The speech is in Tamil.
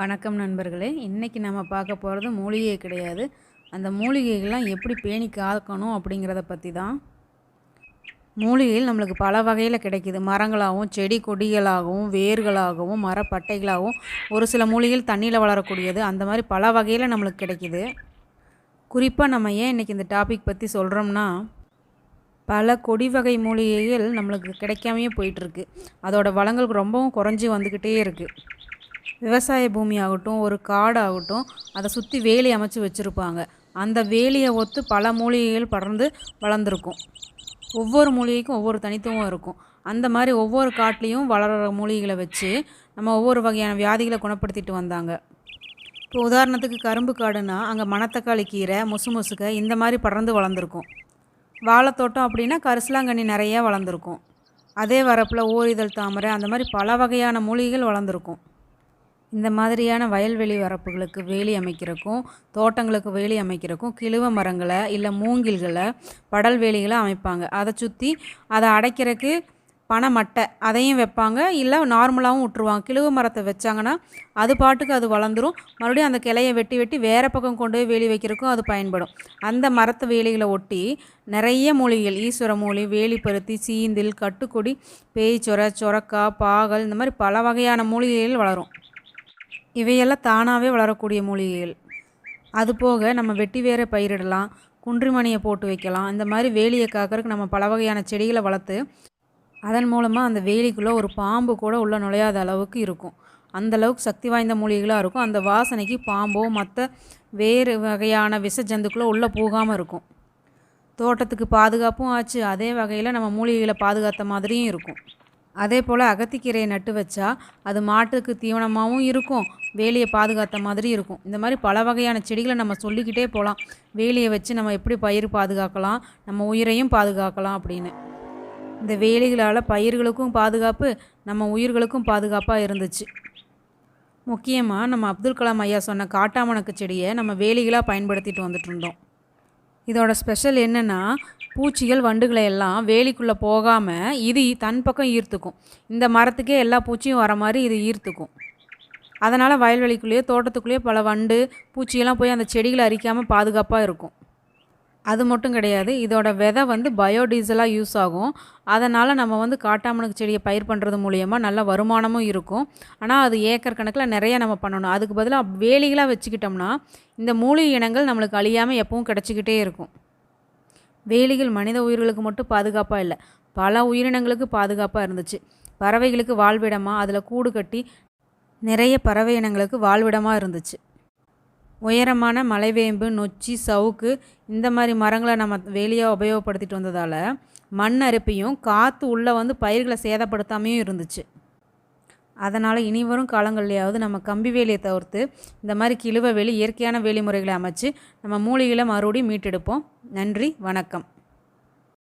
வணக்கம் நண்பர்களே. இன்றைக்கி நம்ம பார்க்க போகிறது மூலிகை கிடையாது. அந்த மூலிகைகள்லாம் எப்படி பேணி காக்கணும் அப்படிங்கிறத பற்றி தான் மூலிகைகள் நம்மளுக்கு பல வகையில் கிடைக்கிது. மரங்களாகவும் செடி கொடிகளாகவும் வேர்களாகவும் மரப்பட்டைகளாகவும் ஒரு சில மூலிகைகள் தண்ணியில் வளரக்கூடியது. அந்த மாதிரி பல வகையில் நம்மளுக்கு கிடைக்கிது. குறிப்பாக நம்ம ஏன் இன்றைக்கி இந்த டாபிக் பற்றி சொல்கிறோம்னா பல கொடி வகை மூலிகைகள் நம்மளுக்கு கிடைக்காமையே போயிட்டுருக்கு அதோட வளங்கள் ரொம்பவும் குறைஞ்சி வந்துக்கிட்டே இருக்குது விவசாய பூமி ஆகட்டும் ஒரு காடாகட்டும் அதை சுற்றி வேலி அமைச்சு வச்சுருப்பாங்க. அந்த வேலியை ஒத்து பல மூலிகைகள் படர்ந்து வளர்ந்துருக்கும். ஒவ்வொரு மூலிகைக்கும் ஒவ்வொரு தனித்துவம் இருக்கும். அந்த மாதிரி ஒவ்வொரு காட்லேயும் வளர்கிற மூலிகைகளை வச்சு நம்ம ஒவ்வொரு வகையான வியாதிகளை குணப்படுத்திட்டு வந்தாங்க. இப்போ உதாரணத்துக்கு கரும்பு காடுனா அங்கே மணத்தக்காளி கீரை முசு முசுக்க இந்த மாதிரி படர்ந்து வளர்ந்துருக்கும். வாழைத்தோட்டம் அப்படின்னா கரிசலாங்கண்ணி நிறையா வளர்ந்துருக்கும். அதே வரப்பில் ஓரிதழ் தாமரை அந்த மாதிரி பல வகையான மூலிகைகள் வளர்ந்துருக்கும். இந்த மாதிரியான வயல்வெளி வரப்புகளுக்கு வேலி அமைக்கிறக்கும் தோட்டங்களுக்கு வேலி அமைக்கிறக்கும் கிழுவ மரங்களை இல்லை மூங்கில்களை படல் வேலிகளை அமைப்பாங்க. அதை சுற்றி அதை அடைக்கிறதுக்கு பனை மட்டை அதையும் வைப்பாங்க. இல்லை நார்மலாகவும் விட்ருவாங்க கிழுவ மரத்தை வச்சாங்கன்னா அது பாட்டுக்கு அது வளர்ந்துரும். மறுபடியும் அந்த கிளையை வெட்டி வெட்டி வேறு பக்கம் கொண்டு போய் வேலி வைக்கிறதுக்கும் அது பயன்படும். அந்த மரத்து வேலிகளை ஒட்டி நிறைய மூலிகைகள் ஈஸ்வர மூலி வேலிப்பருத்தி சீந்தில் கட்டுக்கொடி பேய்ச்சொரை சொரக்கா பாகல் இந்த மாதிரி பல வகையான மூலிகைகள் வளரும். இவையெல்லாம் தானாகவே வளரக்கூடிய மூலிகைகள். அது போக நம்ம வெட்டி வேற பயிரிடலாம் குன்றிமணியை போட்டு வைக்கலாம். இந்த மாதிரி வேலியை காக்கறதுக்கு நம்ம பல வகையான செடிகளை வளர்த்து அதன் மூலமாக அந்த வேலிக்குள்ளே ஒரு பாம்பு கூட உள்ளே நுழையாத அளவுக்கு இருக்கும். அந்த அளவுக்கு சக்தி வாய்ந்த மூலிகைகளாக இருக்கும். அந்த வாசனைக்கு பாம்போ மற்ற வேறு வகையான விஷ ஜந்துக்குள்ளே உள்ளே போகாமல் இருக்கும். தோட்டத்துக்கு பாதுகாப்பும் ஆச்சு. அதே வகையில் நம்ம மூலிகைகளை பாதுகாத்த மாதிரியும் இருக்கும். அதே போல் அகத்திக்கீரையை நட்டு வச்சா அது மாட்டுக்கு தீவனமாகவும் இருக்கும் வேலியை பாதுகாத்த மாதிரி இருக்கும். இந்த மாதிரி பல வகையான செடிகளை நம்ம சொல்லிக்கிட்டே போகலாம் வேலியை வச்சு நம்ம எப்படி பயிர் பாதுகாக்கலாம் நம்ம உயிரையும் பாதுகாக்கலாம் அப்படின்னு. இந்த வேலிகளால் பயிர்களுக்கும் பாதுகாப்பு நம்ம உயிர்களுக்கும் பாதுகாப்பாக இருந்துச்சு. முக்கியமாக நம்ம அப்துல் கலாம் ஐயா சொன்ன காட்டாமணக்கு செடியை நம்ம வேலிகளாக பயன்படுத்திட்டு வந்துட்டு இருந்தோம். இதோட ஸ்பெஷல் என்னென்னா பூச்சிகள் வண்டுகளை எல்லாம் வேலிக்குள்ளே போகாமல் இது தன் பக்கம் ஈர்த்துக்கும். இந்த மரத்துக்கே எல்லா பூச்சியும் வர மாதிரி இது ஈர்த்துக்கும். அதனால் வயல்வெளிக்குள்ளேயோ தோட்டத்துக்குள்ளேயோ பல வண்டு பூச்சியெல்லாம் போய் அந்த செடிகளை அரிக்காமல் பாதுகாப்பாக இருக்கும். அது மட்டும் கிடையாது. இதோட விதை வந்து பயோடீசலாக யூஸ் ஆகும். அதனால் நம்ம வந்து காட்டாமணக்கு செடியை பயிர் பண்ணுறது மூலியமாக நல்ல வருமானமும் இருக்கும். ஆனால் அது ஏக்கர் கணக்கில் நிறைய நம்ம பண்ணணும். அதுக்கு பதிலாக வேலிகளாக வச்சுக்கிட்டோம்னா இந்த மூலிகை இனங்கள் நம்மளுக்கு அழியாமல் எப்பவும் கிடச்சிக்கிட்டே இருக்கும். வேலிகள் மனித உயிர்களுக்கு மட்டும் பாதுகாப்பாக இல்லை பல உயிரினங்களுக்கு பாதுகாப்பாக இருந்துச்சு. பறவைகளுக்கு வாழ்விடமாக அதில் கூடு கட்டி நிறைய பறவை இனங்களுக்கு வாழ்விடமாக இருந்துச்சு. உயரமான மலைவேம்பு நொச்சி சவுக்கு இந்த மாதிரி மரங்களை நம்ம வேலியாக உபயோகப்படுத்திட்டு வந்ததால் மண் அரிப்பையும் காற்று உள்ளே வந்து பயிர்களை சேதப்படுத்தாமையும் இருந்துச்சு. அதனால் இனி வரும் காலங்கள்லையாவது நம்ம கம்பி வேலியை தவிர்த்து இந்த மாதிரி கிழுவ வேலி இயற்கையான வேலி முறைகளை அமைச்சு நம்ம மூலிகளை மறுபடியும் மீட்டெடுப்போம். நன்றி வணக்கம்.